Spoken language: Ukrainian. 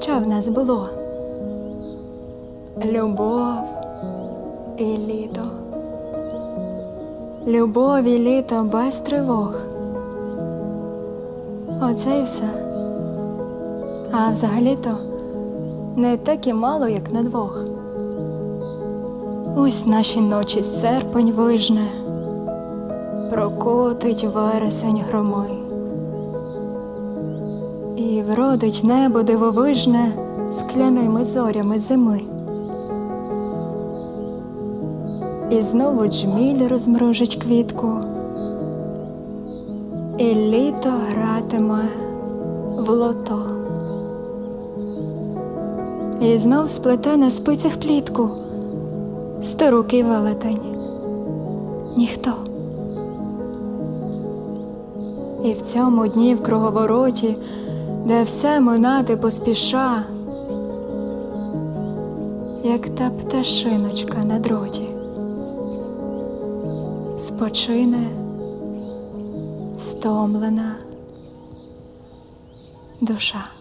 що в нас було? Любов і літо. Любов і літо без тривог. Оце і все. А взагалі-то не так і мало, як на двох. Ось наші ночі серпень вижне, прокотить вересень громи. І вродить небо дивовижне скляними зорями зими. І знову джміль розмружить квітку, і літо гратиме в лото. І знов сплете на спицях плітку сторукий велетень. Ніхто. І в цьому дні в круговороті, де все минати поспіша, як та пташиночка на дроті, спочине стомлена душа.